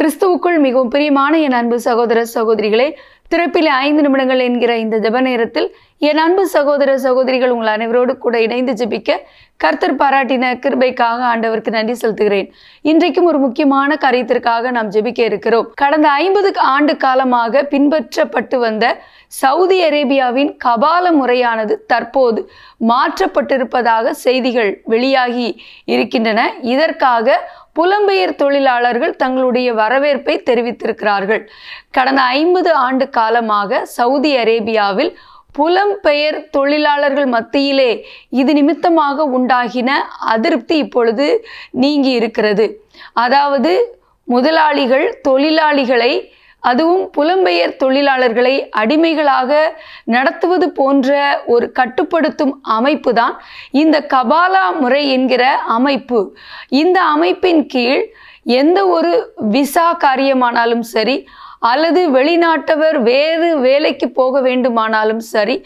கிறிஸ்துவுக்குள் மிகவும் பிரியமான என் அன்பு சகோதர சகோதரிகளே திறப்பிலே ஐந்து நிமிடங்கள் என்கிற இந்த ஜெப நேரத்தில் என் அன்பு சகோதர சகோதரிகள் உங்கள் அனைவரோடு கூட இணைந்து ஜெபிக்க கர்த்தர் பாராட்டின கிருபைக்காக ஆண்டவருக்கு நன்றி செலுத்துகிறேன். இன்றைக்கும் ஒரு முக்கியமான காரியத்திற்காக நாம் ஜெபிக்க இருக்கிறோம். கடந்த ஐம்பது ஆண்டு காலமாக பின்பற்றப்பட்டு வந்த சவுதி அரேபியாவின் கபால முறையானது தற்போது மாற்றப்பட்டிருப்பதாக செய்திகள் வெளியாகி இருக்கின்றன. இதற்காக புலம்பெயர் தொழிலாளர்கள் தங்களுடைய வரவேற்பை தெரிவித்திருக்கிறார்கள். கடந்த ஐம்பது ஆண்டு காலமாக சவுதி அரேபியாவில் புலம்பெயர் தொழிலாளர்கள் மத்தியிலே இது நிமித்தமாக உண்டாகின அதிருப்தி இப்பொழுது நீங்கி இருக்கிறது. அதாவது முதலாளிகள் தொழிலாளிகளை அதுவும் புலம்பெயர் தொழிலாளர்களை அடிமைகளாக நடத்துவது போன்ற ஒரு கட்டுப்படுத்தும் அமைப்பு தான் இந்த கபாலா முறை என்கிற அமைப்பு. இந்த அமைப்பின் கீழ் எந்த ஒரு விசா காரியமானாலும் சரி அல்லது வெளிநாட்டவர் வேறு வேலைக்கு போக வேண்டுமானாலும் சரி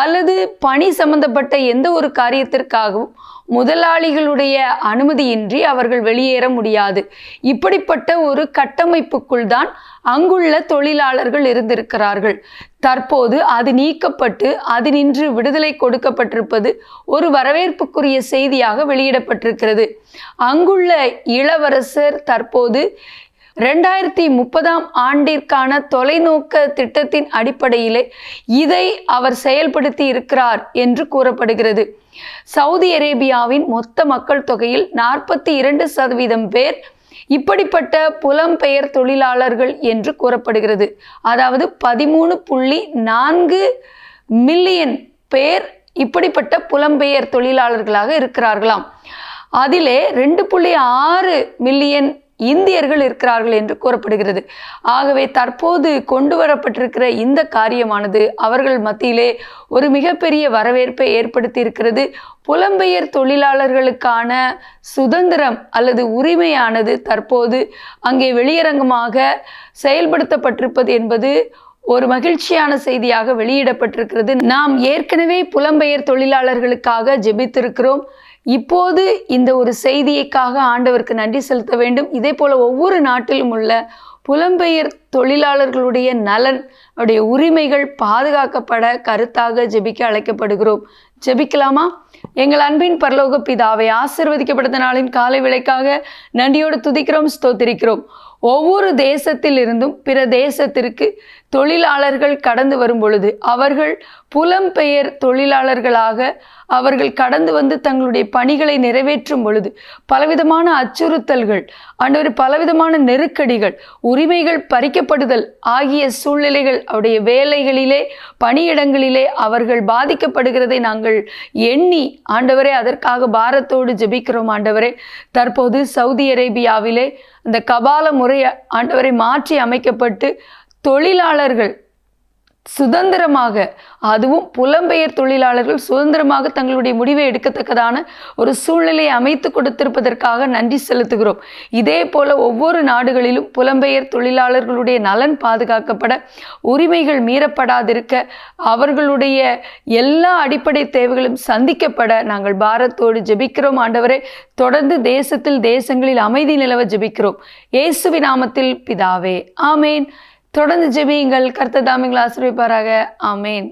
அல்லது பணி சம்பந்தப்பட்ட எந்த ஒரு காரியத்திற்காகவும் முதலாளிகளுடைய அனுமதியின்றி அவர்கள் வெளியேற முடியாது. இப்படிப்பட்ட ஒரு கட்டமைப்புக்குள் தான் அங்குள்ள தொழிலாளர்கள் இருந்திருக்கிறார்கள். தற்போது அது நீக்கப்பட்டு அது நின்று விடுதலை கொடுக்கப்பட்டிருப்பது ஒரு வரவேற்புக்குரிய செய்தியாக வெளியிடப்பட்டிருக்கிறது. அங்குள்ள இளவரசர் தற்போது ரெண்டாயிரத்தி முப்பதாம் ஆண்டிற்கான தொலைநோக்க திட்டத்தின் அடிப்படையிலே இதை அவர் செயல்படுத்தி இருக்கிறார் என்று கூறப்படுகிறது. சவுதி அரேபியாவின் மொத்த மக்கள் தொகையில் நாற்பத்தி இரண்டு சதவீதம் பேர் இப்படிப்பட்ட புலம்பெயர் தொழிலாளர்கள் என்று கூறப்படுகிறது. அதாவது பதிமூணு புள்ளி நான்கு மில்லியன் பேர் இப்படிப்பட்ட புலம்பெயர் தொழிலாளர்களாக இருக்கிறார்களாம். அதிலே ரெண்டு புள்ளி ஆறு மில்லியன் இந்தியர்கள் இருக்கிறார்கள் என்று கூறப்படுகிறது. ஆகவே தற்போது கொண்டு வரப்பட்டிருக்கிற இந்த காரியமானது அவர்கள் மத்தியிலே ஒரு மிகப்பெரிய வரவேற்பை ஏற்படுத்தி இருக்கிறது புலம்பெயர் தொழிலாளர்களுக்கான சுதந்திரம் அல்லது உரிமையானது தற்போது அங்கே வெளியரங்கமாக செயல்படுத்தப்பட்டிருப்பது என்பது ஒரு மகிழ்ச்சியான செய்தியாக வெளியிடப்பட்டிருக்கிறது. நாம் ஏற்கனவே புலம்பெயர் தொழிலாளர்களுக்காக ஜெபித்திருக்கிறோம். இப்போது இந்த ஒரு செய்தியைக்காக ஆண்டவருக்கு நன்றி செலுத்த வேண்டும். இதே போல் ஒவ்வொரு நாட்டிலும் உள்ள புலம்பெயர் தொழிலாளர்களுடைய நலன் அவருடைய உரிமைகள் பாதுகாக்கப்பட கருத்தாக ஜெபிக்க அழைக்கப்படுகிறோம். ஜெபிக்கலாமா? எங்கள் அன்பின் பரலோக பிதாவை ஆசிர்வதிக்கப்பட்ட நாளின் காலை விலைக்காக நன்றியோடு துதிக்கிறோம் ஸ்தோத்திரிக்கிறோம். ஒவ்வொரு தேசத்திலிருந்தும் பிற தேசத்திற்கு தொழிலாளர்கள் கடந்து வரும் பொழுது அவர்கள் புலம்பெயர் தொழிலாளர்களாக அவர்கள் கடந்து வந்து தங்களுடைய பணிகளை நிறைவேற்றும் பொழுது பலவிதமான அச்சுறுத்தல்கள் ஆண்டவர் பலவிதமான நெருக்கடிகள் உரிமைகள் பறிக்கப்படுதல் ஆகிய சூழ்நிலைகள் அவருடைய வேலைகளிலே பணியிடங்களிலே அவர்கள் பாதிக்கப்படுகிறதை நாங்கள் எண்ணி ஆண்டவரே அதற்காக பாரத்தோடு ஜெபிக்கிறோம் ஆண்டவரே. தற்போது சவுதி அரேபியாவிலே அந்த கபால முறை ஆண்டவரை மாற்றி அமைக்கப்பட்டு தொழிலாளர்கள் சுதந்திரமாக அதுவும் புலம்பெயர் தொழிலாளர்கள் சுதந்திரமாக தங்களுடைய முடிவை எடுக்கத்தக்கதான ஒரு சூழ்நிலையை அமைத்து கொடுத்திருப்பதற்காக நன்றி செலுத்துகிறோம். இதே போல ஒவ்வொரு நாடுகளிலும் புலம்பெயர் தொழிலாளர்களுடைய நலன் பாதுகாக்கப்பட உரிமைகள் மீறப்படாதிருக்க அவர்களுடைய எல்லா அடிப்படை தேவைகளும் சந்திக்கப்பட நாங்கள் பாரத்தோடு ஜெபிக்கிறோம். ஆண்டவரே தொடர்ந்து தேசத்தில் தேசங்களில் அமைதி நிலவ ஜெபிக்கிறோம். இயேசுவி நாமத்தில் பிதாவே ஆமேன். தொடர்ந்து ஜெபியுங்கள். கர்த்ததாமிகள் ஆசிரியப்பாராக ஆமேன்.